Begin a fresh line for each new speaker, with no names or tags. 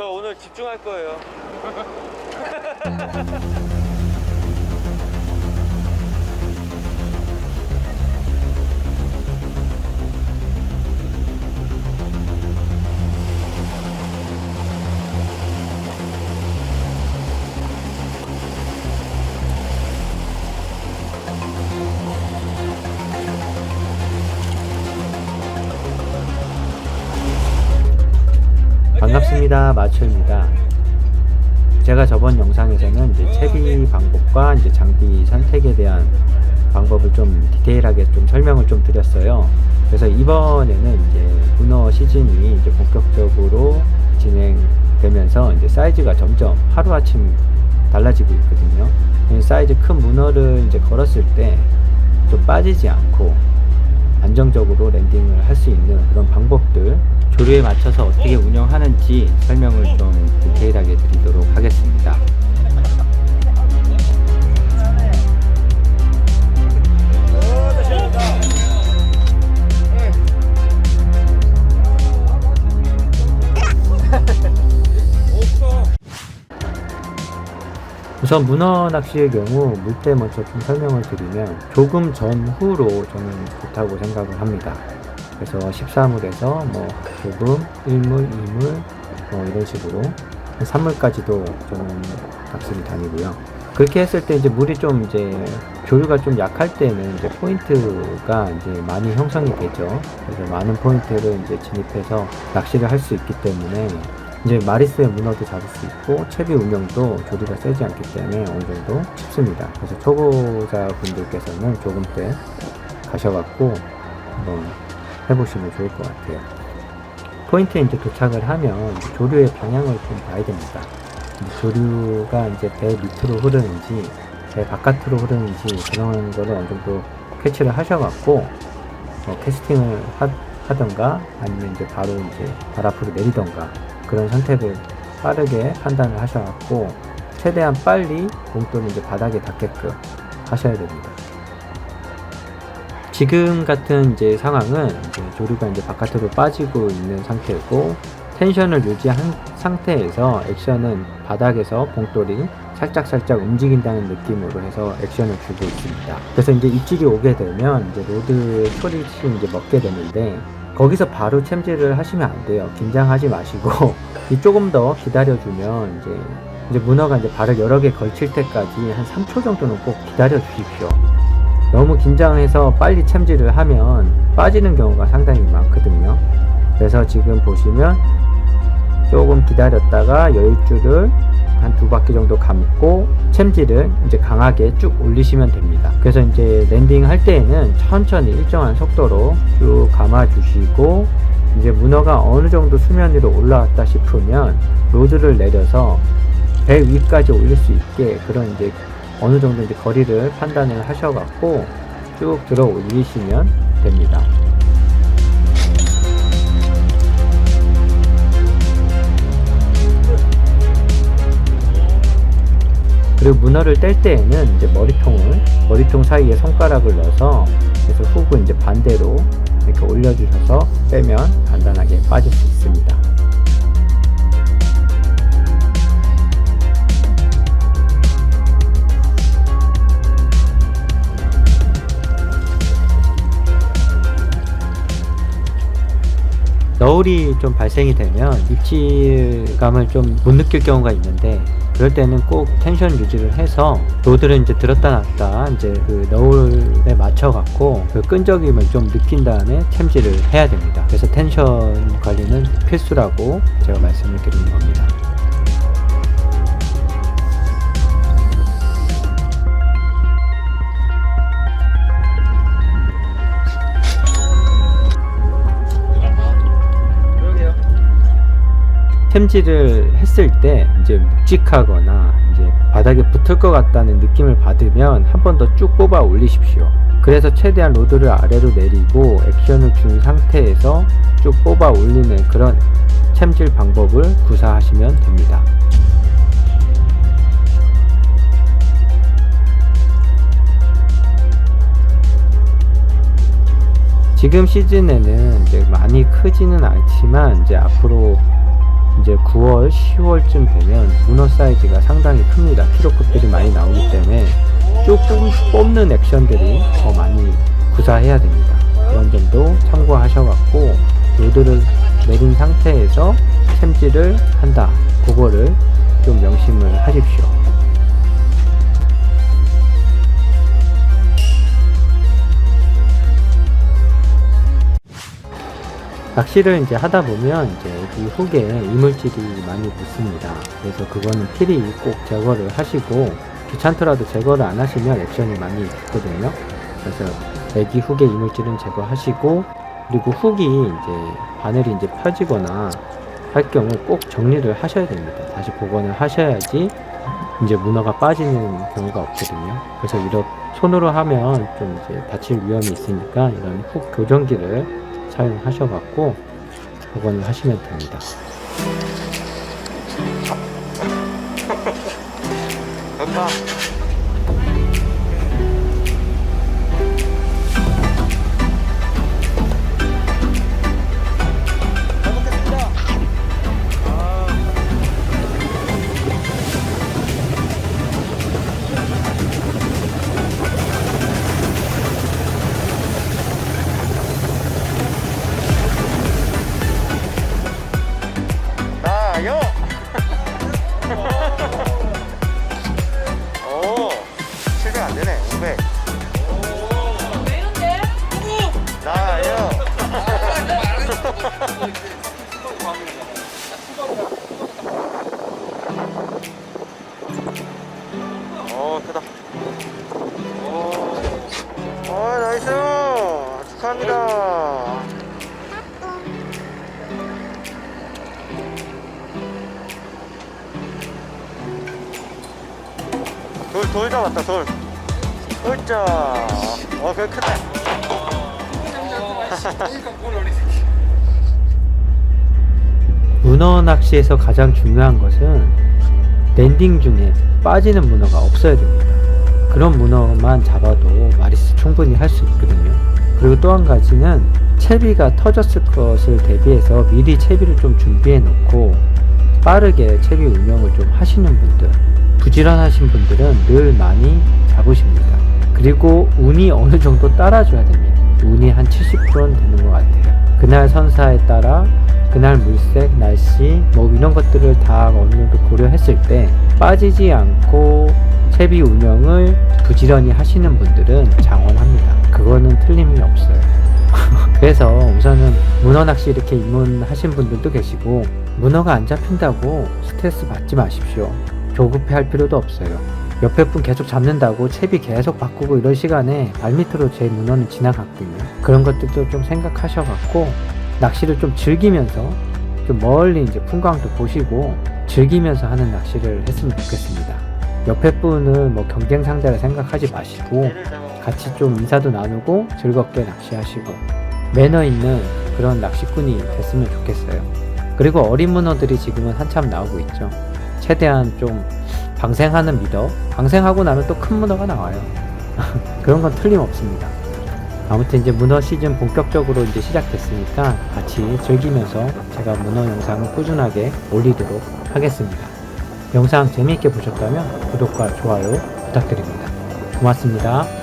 저 오늘 집중할 거예요.
반갑습니다. 마초입니다. 제가 저번 영상에서는 이제 채비 방법과 이제 장비 선택에 대한 방법을 좀 디테일하게 좀 설명을 좀 드렸어요. 그래서 이번에는 이제 문어 시즌이 이제 본격적으로 진행되면서 이제 사이즈가 점점 하루아침 달라지고 있거든요. 이 사이즈 큰 문어를 이제 걸었을 때 좀 빠지지 않고 안정적으로 랜딩을 할 수 있는 그런 방법들 조류에 맞춰서 어떻게 운영하는지 설명을 좀 디테일하게 드리도록 하겠습니다. 우선 문어 낚시의 경우 물때 먼저 좀 설명을 드리면 조금 전후로 저는 좋다고 생각을 합니다. 그래서 13물에서 뭐 조금 1물, 2물 뭐 이런 식으로 3물까지도 저는 낚시를 다니고요. 그렇게 했을 때 이제 물이 좀 이제 조류가 좀 약할 때는 이제 포인트가 이제 많이 형성이 되죠. 그래서 많은 포인트를 이제 진입해서 낚시를 할 수 있기 때문에 이제 마리스의 문어도 잡을 수 있고 채비 운영도 조리가 세지 않기 때문에 어느 정도 쉽습니다. 그래서 초보자 분들께서는 조금 때 가셔갖고 한번 해보시면 좋을 것 같아요. 포인트에 이제 도착을 하면 조류의 방향을 좀 봐야 됩니다. 조류가 이제 배 밑으로 흐르는지 배 바깥으로 흐르는지 그런 거를 어느 정도 캐치를 하셔갖고 어, 캐스팅을 하, 하던가 아니면 이제 바로 이제 발 앞으로 내리던가 그런 선택을 빠르게 판단을 하셔갖고 최대한 빨리 봉돌을 이제 바닥에 닿게끔 하셔야 됩니다. 지금 같은 이제 상황은 이제 조류가 이제 바깥으로 빠지고 있는 상태고 텐션을 유지한 상태에서 액션은 바닥에서 봉돌이 살짝 살짝 움직인다는 느낌으로 해서 액션을 주고 있습니다. 그래서 이제 입질이 오게 되면 이제 로드 소리치 이제 먹게 되는데 거기서 바로 챔질을 하시면 안 돼요. 긴장하지 마시고 이 조금 더 기다려주면 이제 이제 문어가 이제 발을 여러 개 걸칠 때까지 한 3초 정도는 꼭 기다려 주십시오. 너무 긴장해서 빨리 챔질을 하면 빠지는 경우가 상당히 많거든요. 그래서 지금 보시면 조금 기다렸다가 여유줄을 한 두 바퀴 정도 감고 챔질을 이제 강하게 쭉 올리시면 됩니다. 그래서 이제 랜딩 할 때에는 천천히 일정한 속도로 쭉 감아 주시고 이제 문어가 어느 정도 수면 위로 올라왔다 싶으면 로드를 내려서 배 위까지 올릴 수 있게 그런 이제 어느 정도 이제 거리를 판단을 하셔갖고 쭉 들어 올리시면 됩니다. 그리고 문어를 뗄 때에는 이제 머리통을 머리통 사이에 손가락을 넣어서 그래서 훅을 이제 반대로 이렇게 올려주셔서 빼면 간단하게 빠질 수 있습니다. 너울이 좀 발생이 되면 입질감을 좀 못 느낄 경우가 있는데 그럴 때는 꼭 텐션 유지를 해서 로드를 이제 들었다 놨다 이제 그 너울에 맞춰 갖고 그 끈적임을 좀 느낀 다음에 챔질을 해야 됩니다. 그래서 텐션 관리는 필수라고 제가 말씀을 드리는 겁니다. 템질을 했을 때 이제 묵직하거나 이제 바닥에 붙을 것 같다는 느낌을 받으면 한 번 더 쭉 뽑아 올리십시오. 그래서 최대한 로드를 아래로 내리고 액션을 준 상태에서 쭉 뽑아 올리는 그런 챔질 방법을 구사하시면 됩니다. 지금 시즌에는 이제 많이 크지는 않지만 이제 앞으로 이제 9월, 10월쯤 되면 문어 사이즈가 상당히 큽니다. 키로급들이 많이 나오기 때문에 조금 뽑는 액션들이 더 많이 구사해야 됩니다. 그런 점도 참고하셔갖고 로드를 내린 상태에서 챔질을 한다. 그거를 낚시를 이제 하다 보면 이제 이 훅에 이물질이 많이 묻습니다. 그래서 그거는 필히 꼭 제거를 하시고 귀찮더라도 제거를 안 하시면 액션이 많이 붙거든요. 그래서 애기 훅의 이물질은 제거하시고 그리고 훅이 이제 바늘이 이제 펴지거나 할 경우 꼭 정리를 하셔야 됩니다. 다시 복원을 하셔야지 이제 문어가 빠지는 경우가 없거든요. 그래서 이렇게 손으로 하면 좀 이제 다칠 위험이 있으니까 이런 훅 교정기를 사용하셔갖고 복원을 하시면 됩니다.
됐다. 돌, 돌 잡았다, 돌. 으쌰. 어, 그거 크다.
문어 낚시에서 가장 중요한 것은 랜딩 중에 빠지는 문어가 없어야 됩니다. 그런 문어만 잡아도 마리스 충분히 할 수 있거든요. 그리고 또 한 가지는 채비가 터졌을 것을 대비해서 미리 채비를 좀 준비해 놓고 빠르게 채비 운영을 좀 하시는 분들, 부지런하신 분들은 늘 많이 잡으십니다. 그리고 운이 어느 정도 따라줘야 됩니다. 운이 한 70%는 되는 것 같아요. 그날 선사에 따라 그날 물색, 날씨, 뭐 이런 것들을 다 어느 정도 고려했을 때 빠지지 않고 채비 운영을 부지런히 하시는 분들은 장원합니다. 그거는 틀림이 없어요. 그래서 우선은 문어 낚시 이렇게 입문하신 분들도 계시고 문어가 안 잡힌다고 스트레스 받지 마십시오. 조급해 할 필요도 없어요. 옆에 분 계속 잡는다고 채비 계속 바꾸고 이런 시간에 발밑으로 제 문어는 지나갔거든요. 그런 것들도 좀 생각하셔갖고 낚시를 좀 즐기면서 좀 멀리 이제 풍광도 보시고 즐기면서 하는 낚시를 했으면 좋겠습니다. 옆에 분을 뭐 경쟁 상대라 생각하지 마시고 같이 좀 인사도 나누고 즐겁게 낚시하시고 매너 있는 그런 낚시꾼이 됐으면 좋겠어요. 그리고 어린 문어들이 지금은 한참 나오고 있죠. 최대한 좀 방생하는 미덕, 방생하고 나면 또 큰 문어가 나와요. 그런 건 틀림없습니다. 아무튼 이제 문어 시즌 본격적으로 이제 시작됐으니까 같이 즐기면서 제가 문어 영상을 꾸준하게 올리도록 하겠습니다. 영상 재미있게 보셨다면 구독과 좋아요 부탁드립니다. 고맙습니다.